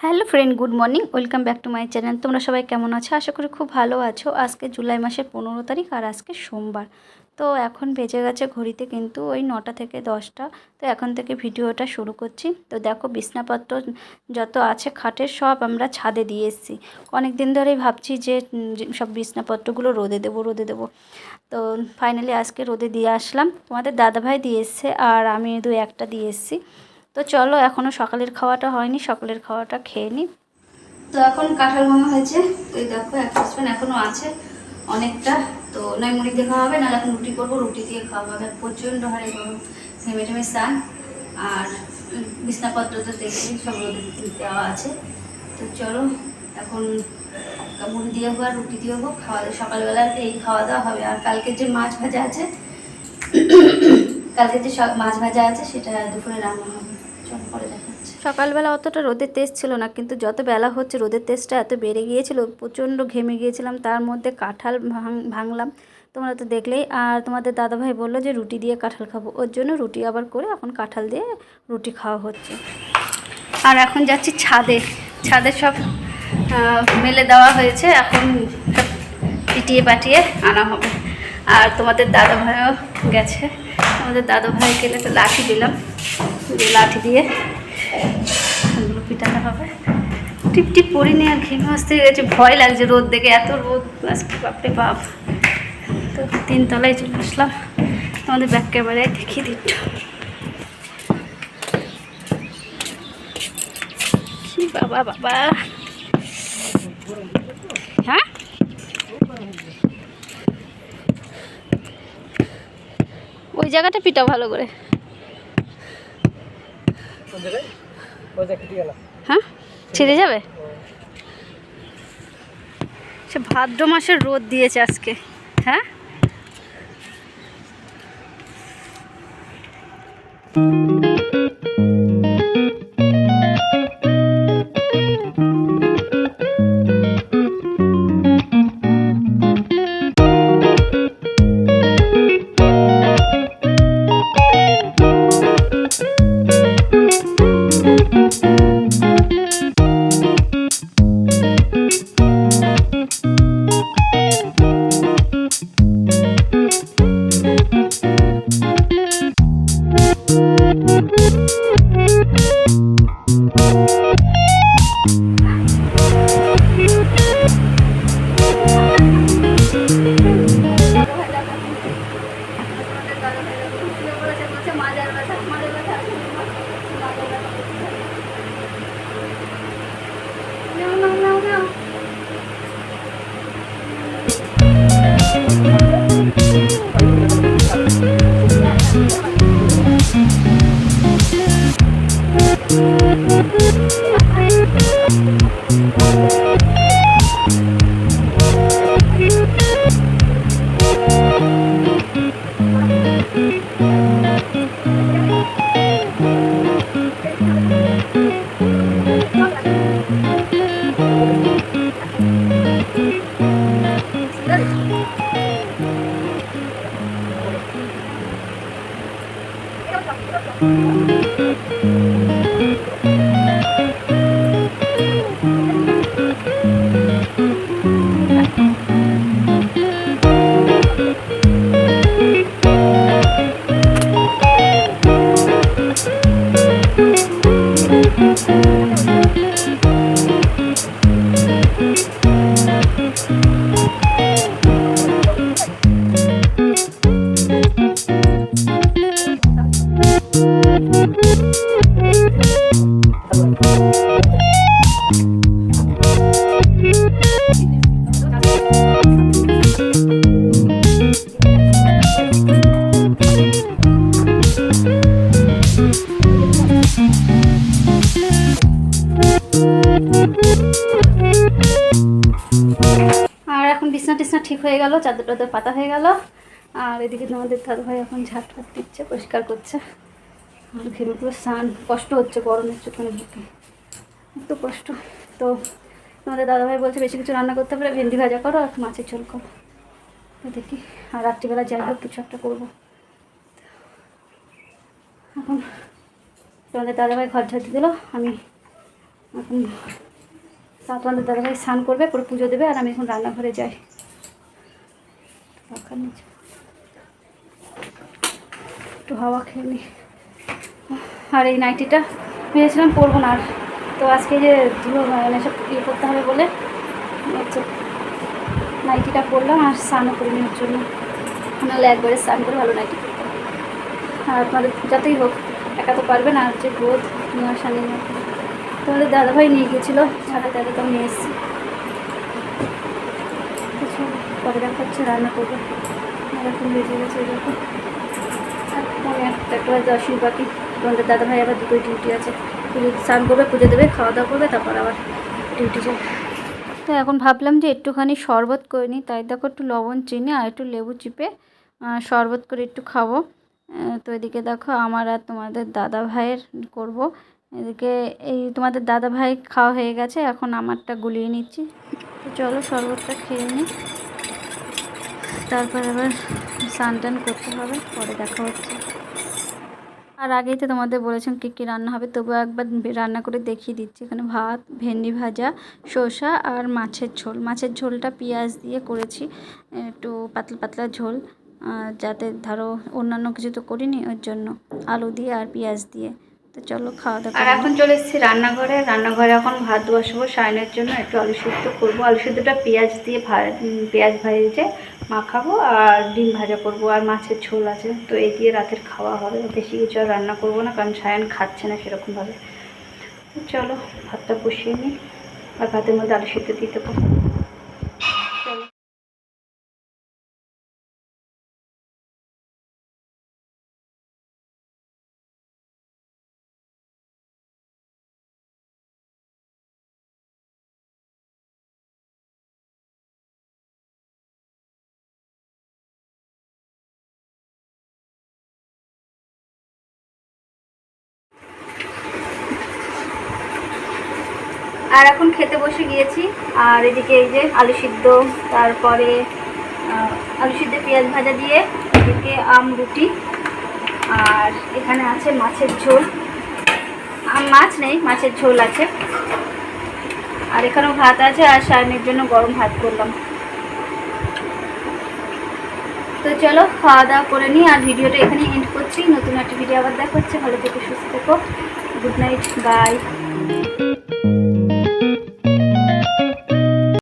Hello friend, good morning, welcome back to my channel. তোমরা সবাই কেমন আছো? আশা করি খুব ভালো আছো। আজকে জুলাই মাসের পনেরো তারিখ আর আজকে সোমবার। তো এখন বেজে গেছে ঘড়িতে কিন্তু ওই নটা থেকে দশটা। তো এখন থেকে ভিডিওটা শুরু করছি। তো দেখো, বিছনাপত্র যত আছে খাটের সব আমরা ছাদে দিয়ে এসেছি। অনেক দিন ধরেই ভাবছি যে সব বিছনাপত্রগুলো রোদে দেবো রোদে দেবো। তো ফাইনালি আজকে রোদে দিয়ে আসলাম। তোমাদের দাদাভাই দিয়ে এসছে আর আমি দু একটা দিয়ে এসেছি। তো চলো এখনও সকালের খাওয়াটা হয়নি, সকালের খাওয়াটা খেয়ে নিই তো এখন কাঁঠাল ভাঙা হয়েছে। তো দেখো, এক পিসপেন এখনও আছে অনেকটা। তো নয় মুড়ি দিয়ে খাওয়া হবে, নাহলে এখন রুটি করব, রুটি দিয়ে খাওয়া হবে। প্রচণ্ড হারে গরম, ঘেমে ঘেমে স্নান। আর বিছনাপত্র তো দেখছি, সব দেওয়া আছে। তো চলো, এখন মুড়ি দিয়ে হোক আর রুটি দিয়ে হোক, খাওয়া দাওয়া সকালবেলা এই খাওয়া দাওয়া হবে। আর কালকে যে মাছ ভাজা আছে কালকে যে মাছ ভাজা আছে, সেটা দুপুরে রান্না হবে। সকালবেলা অতটা রোদের তেজ ছিল না, কিন্তু যত বেলা হচ্ছে রোদের তেজটা এত বেড়ে গিয়েছিল, প্রচণ্ড ঘেমে গিয়েছিলাম, তার মধ্যে কাঁঠাল ভাঙ- ভাঙলাম। তোমরা তো দেখলেই, আর তোমাদের দাদাভাই বলল যে রুটি দিয়ে কাঁঠাল খাব, ওর জন্য রুটি আবার করে এখন কাঁঠাল দিয়ে রুটি খাওয়া হচ্ছে। আর এখন যাচ্ছি ছাদে ছাদে সব মেলে দেওয়া হয়েছে, এখন পিটিয়ে পাটিয়ে আনা হবে। আর তোমাদের দাদা ভাইও গেছে আমাদের দাদা গেলে তো লাঠি দিলাম লাঠি দিয়ে ওগুলো পিটাতে হবে। টিপ টিপ পরিনি আর ঘেমে আসতে গেছে, ভয় লাগছে রোদ দেখে, এত রোদ আজকে বাপরে বাপ। তো তিনতলায় চলে আসলাম আমাদের ব্যাক ক্যামেরায় দেখিয়ে দিচ্ছ বাবা বাবা। হ্যাঁ? ওই জায়গাটা পিটা ভালো করে কোন জায়গায় ওই যে কেটে গেল হ্যাঁ? ছিঁড়ে যাবে? সে ভাদ্র মাসের রোদ দিয়েছে আজকে। হ্যাঁ? আর Thank you. গেল, চাদর টাদর পাতা হয়ে গেল। আর এদিকে তোমাদের দাদা ভাই এখন ঝাঁট ফাট দিচ্ছে, পরিষ্কার করছে। আর ঘেমে স্নান, কষ্ট হচ্ছে গরমের চোখে বুকে একটু কষ্ট। তো তোমাদের দাদাভাই বলছে, বেশি কিছু রান্না করতে পারে ভেন্ডি ভাজা করো আর মাছের ঝোল করো। তো দেখি, আর রাত্রিবেলা যাই হোক, কিছু একটা করব। এখন তোমাদের দাদাভাই ঘর ঝাঁটি দিল। আমি এখন তোমাদের দাদাভাই স্নান করবে, পরে পুজো দেবে, আর আমি এখন রান্নাঘরে যাই। পাখার নিচে। একটু হাওয়া খেয়ে নিই আর এই নাইটিটা ভেবেছিলাম পরবো না। আর তো আজকে যে ধুলো মানে সব ইয়ে করতে হবে বলে, হচ্ছে নাইটিটা পরলাম আর স্নানও করে নেওয়ার জন্য। নাহলে একবারে স্নান করে ভালো নাইটি পরতাম আর আপনাদের যাতেই হোক, একা তো পারবে না, আর যে রোদ নিয়ে আসা নেই তোমাদের দাদাভাই নিয়ে গেছিল ছাড়া দাদা তো নিয়ে এসেছি। কিছু পরে দেখা হচ্ছে রান্না করব? এরকম বেজে গেছে এরকম আর একটা দশই বাকি। তোমাদের দাদাভাই আবার দুটোই ডিউটি আছে। পুজো স্নান করবে, পুজো দেবে, খাওয়া দাওয়া করবে, তারপর আবার ডিউটি যাবে। তো এখন ভাবলাম যে একটুখানি শরবত করে নিই। তাই দেখো একটু লবণ চিনি আর একটু লেবু চিপে শরবত করে একটু খাব। তো এদিকে দেখো আমার আর তোমাদের দাদা ভাইয়ের করব। এদিকে এই তোমাদের দাদা ভাই খাওয়া হয়ে গেছে। এখন আমারটা গুলিয়ে নিচ্ছি। তো চলো শরবতটা খেয়ে নিই। তারপর আবার স্নান টান করতে হবে পরে দেখা হচ্ছে। আর আগেই তো তোমাদের বলেছিলাম কী কী রান্না হবে তবুও একবার রান্না করে দেখিয়ে দিচ্ছি। এখানে ভাত ভেন্ডি ভাজা শসা আর মাছের ঝোল। মাছের ঝোলটা পেঁয়াজ দিয়ে করেছি একটু পাতলা পাতলা ঝোল যাতে ধরো অন্যান্য কিছু তো করিনি ওর জন্য আলু দিয়ে আর পেঁয়াজ দিয়ে। তো চলো খাওয়া দাওয়া আর এখন চলে এসেছি রান্নাঘরে। রান্নাঘরে এখন ভাত বসাবো সায়নের জন্য একটু আলু সিদ্ধ করব। আলু সিদ্ধটা পেঁয়াজ দিয়ে ভা পেঁয়াজ ভেজে মাখাবো আর ডিম ভাজা করব আর মাছের ঝোল আছে। তো এই দিয়ে রাতের খাওয়া হবে। বেশি কিছু আর রান্না করব না, কারণ সায়ন খাচ্ছে না সেরকমভাবে। চলো, ভাতটা বসিয়ে নিই। আর ভাতের মধ্যে আলু সিদ্ধ দিয়ে দেবো। আর এখন খেতে বসে গিয়েছি। আর এদিকে এই যে আলু সিদ্ধ, তারপরে আলু সিদ্ধ পেঁয়াজ ভাজা দিয়ে এদিকে আম, রুটি, আর এখানে আছে মাছের ঝোল। আম মাছ নেই, মাছের ঝোল আছে। আর এখানেও ভাত আছে, আর সায়নের জন্য গরম ভাত করলাম। তো চলো, খাওয়া দাওয়া করে নিই, আর ভিডিওটা এখানে এন্ড করছি। নতুন একটা ভিডিও আবার দেখা হচ্ছে। ভালো থেকে, সুস্থ থেকো। Good night bye